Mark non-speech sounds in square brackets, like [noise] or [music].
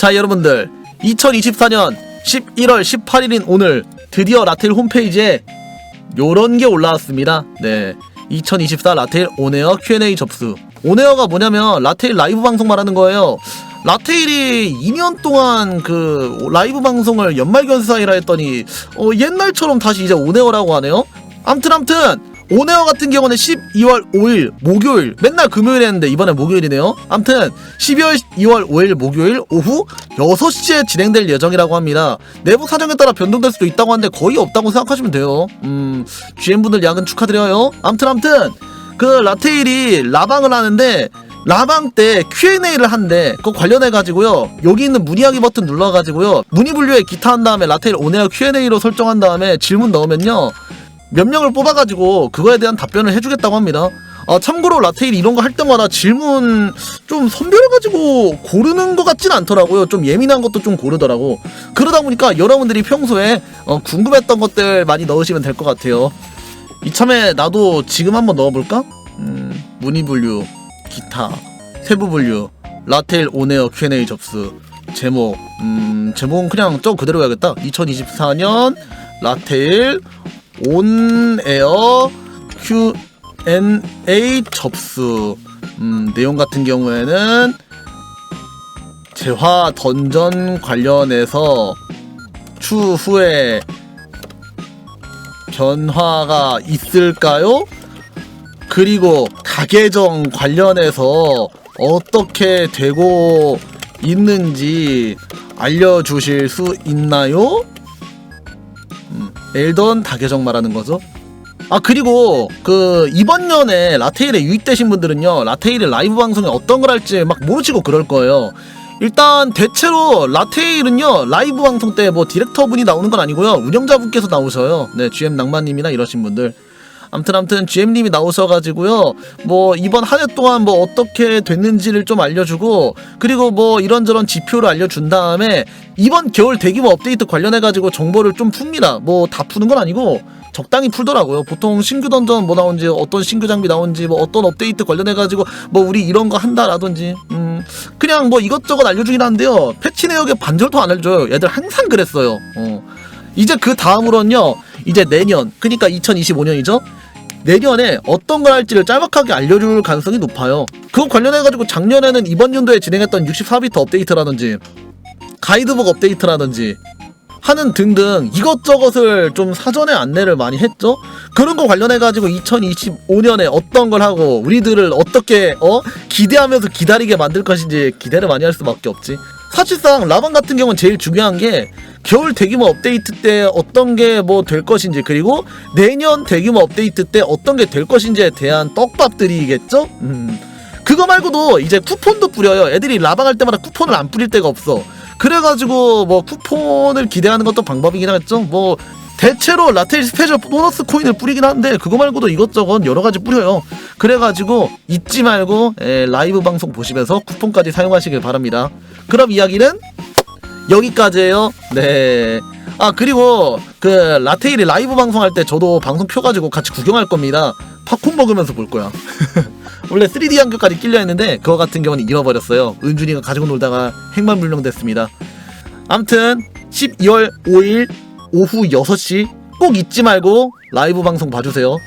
자 여러분들 2024년 11월 18일인 오늘 드디어 라텔 홈페이지에 요런 게 올라왔습니다. 네. 2024 라테일 온에어 Q&A 접수. 온에어가 뭐냐면 라테일 라이브 방송 말하는 거예요. 라테일이 2년 동안 그 라이브 방송을 연말견사이라 했더니 어, 옛날처럼 다시 이제 온에어라고 하네요. 암튼 암튼 온에어 같은 경우는 12월 5일 목요일 맨날 금요일 했는데 이번에 목요일이네요. 암튼 12월 2월 5일 목요일 오후 6시에 진행될 예정이라고 합니다. 내부 사정에 따라 변동될 수도 있다고 하는데 거의 없다고 생각하시면 돼요. 음, GM분들 야근 축하드려요. 암튼 암튼 그 라테일이 라방을 하는데 라방 때 Q&A를 한대. 그거 관련해 가지고요. 여기 있는 문의하기 버튼 눌러 가지고요. 문의 분류에 기타 한 다음에 라테일 온에어 Q&A로 설정한 다음에 질문 넣으면요. 몇 명을 뽑아가지고 그거에 대한 답변을 해주겠다고 합니다. 아, 참고로 라테일 이런 거 할 때마다 질문 좀 선별해가지고 고르는 것 같진 않더라고요. 좀 예민한 것도 좀 고르더라고. 그러다 보니까 여러분들이 평소에 어, 궁금했던 것들 많이 넣으시면 될 것 같아요. 이참에 나도 지금 한번 넣어볼까? 음, 문의 분류, 기타, 세부 분류, 라테일 온에어 Q&A 접수, 제목, 음, 제목은 그냥 저 그대로 해야겠다. 2024년 라테일 온에어 Q&A 접수 음, 내용 같은 경우에는 재화 던전 관련해서 추후에 변화가 있을까요? 그리고 가계정 관련해서 어떻게 되고 있는지 알려주실 수 있나요? 엘던 다계정 말하는 거죠. 아 그리고 그 이번 년에 라테일에 유입되신 분들은요 라테일의 라이브 방송에 어떤 걸 할지 막 모르시고 그럴 거예요. 일단 대체로 라테일은요 라이브 방송 때 뭐 디렉터 분이 나오는 건 아니고요 운영자분께서 나오셔요. 네 GM 낭만님이나 이러신 분들. 암튼 암튼 GM님이 나오셔가지고요. 뭐 이번 한 해 동안 뭐 어떻게 됐는지를 좀 알려주고 그리고 뭐 이런저런 지표를 알려준 다음에 이번 겨울 대규모 업데이트 관련해가지고 정보를 좀 풉니다. 뭐 다 푸는 건 아니고 적당히 풀더라고요. 보통 신규 던전 뭐 나온지 어떤 신규 장비 나온지 뭐 어떤 업데이트 관련해가지고 뭐 우리 이런 거 한다라든지 음 그냥 뭐 이것저것 알려주긴 하는데요. 패치 내역에 반절도 안 알려줘요. 얘들 항상 그랬어요. 어. 이제 그 다음으로는요 이제 내년 그러니까 2025년이죠 내년에 어떤 걸 할지를 짤막하게 알려줄 가능성이 높아요. 그거 관련해가지고 작년에는 이번 연도에 진행했던 64비트 업데이트라든지 가이드북 업데이트라든지 하는 등등 이것저것을 좀 사전에 안내를 많이 했죠. 그런 거 관련해가지고 2025년에 어떤 걸 하고 우리들을 어떻게 어 기대하면서 기다리게 만들 것인지 기대를 많이 할 수밖에 없지. 사실상 라방 같은 경우는 제일 중요한 게 겨울 대규모 업데이트 때 어떤 게 뭐 될 것인지 그리고 내년 대규모 업데이트 때 어떤 게 될 것인지에 대한 떡밥들이겠죠? 음. 그거 말고도 이제 쿠폰도 뿌려요. 애들이 라방 할 때마다 쿠폰을 안 뿌릴 데가 없어. 그래가지고 뭐 쿠폰을 기대하는 것도 방법이긴 하겠죠. 뭐 대체로 라테일 스페셜 보너스 코인을 뿌리긴 하는데 그거 말고도 이것저것 여러 가지 뿌려요. 그래가지고 잊지 말고 에, 라이브 방송 보시면서 쿠폰까지 사용하시길 바랍니다. 그럼 이야기는 여기까지예요. 네. 아 그리고 그 라테일이 라이브 방송할 때 저도 방송 표 가지고 같이 구경할 겁니다. 팝콘 먹으면서 볼 거야. [laughs] 원래 3D 한글까지 끼려 했는데 그거 같은 경우는 잃어버렸어요. 은준이가 가지고 놀다가 행방불명됐습니다. 암튼 12월 5일 오후 6시 꼭 잊지 말고 라이브 방송 봐주세요.